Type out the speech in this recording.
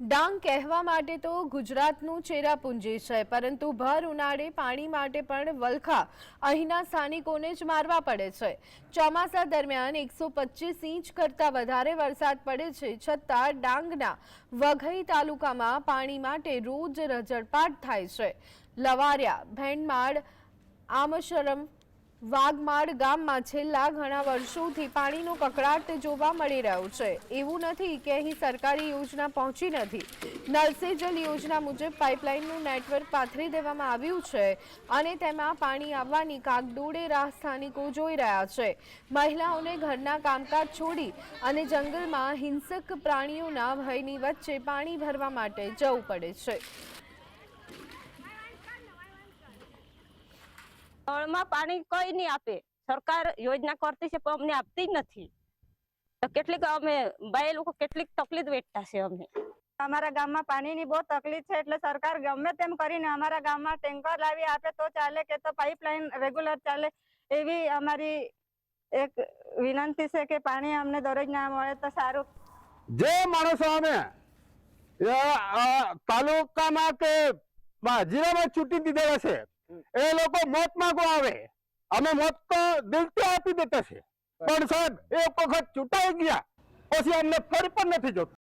ડાંગ કહેવા માટે તો ગુજરાતનું ચેરાપુંજી છે, પરંતુ ભર ઉનાળે પાણી માટે પણ વલખા અહીંના સ્થાનિકોને જ મારવા પડે છે. ચોમાસા દરમિયાન એકસો પચીસ ઇંચ કરતાં વધારે વરસાદ પડે છે, છતાં ડાંગના વઘઈ તાલુકામાં પાણી માટે રોજ રજળપાટ થાય છે. લવારિયા, ભેંડમાળ, આમશરમ વાઘમાળ ગામમાં છેલ્લા ઘણા વર્ષોથી પાણીનો કકળાટ જોવા મળી રહ્યો છે. એવું નથી કે અહીં સરકારી યોજના પહોંચી નથી. નલ સે જલ યોજના મુજબ પાઇપલાઇનનું નેટવર્ક પાથરી દેવામાં આવ્યું છે અને તેમાં પાણી આવવાની કાગડોળે રાહ સ્થાનિકો જોઈ રહ્યા છે. મહિલાઓને ઘરના કામકાજ છોડી અને જંગલમાં હિંસક પ્રાણીઓના ભયની વચ્ચે પાણી ભરવા માટે જવું પડે છે. નળમાં પાણી કઈ નહીં આપે. સરકાર યોજના કરતી છે પણ અમને આપતી જ નથી. તો કેટલીક અમે બાઈ લોકો કેટલીક તકલીફ વેઠતા છે અમે અમારા ગામમાં પાણીની બહુ તકલીફ છે એટલે સરકાર ગમે તેમ કરીને અમારા ગામમાં ટેન્કર લાવી આપે તો ચાલે કે તો પાઇપલાઇન રેગ્યુલર ચાલે. એવી અમારી એક વિનંતી છે કે પાણી અમને દરરોજ ના મળે તો સારું. જે માણસો અમે તાલુકામાં કે બા- જિલ્લામાં છૂટી દીધેલા છે એ લોકો મોત માંગવા આવે. અમે મોત તો દિલથી આપી દેતા છે. પણ સાહેબ, એક વખત ચૂંટાઈ ગયા. પછી અમને ફરી પણ નથી જોતું.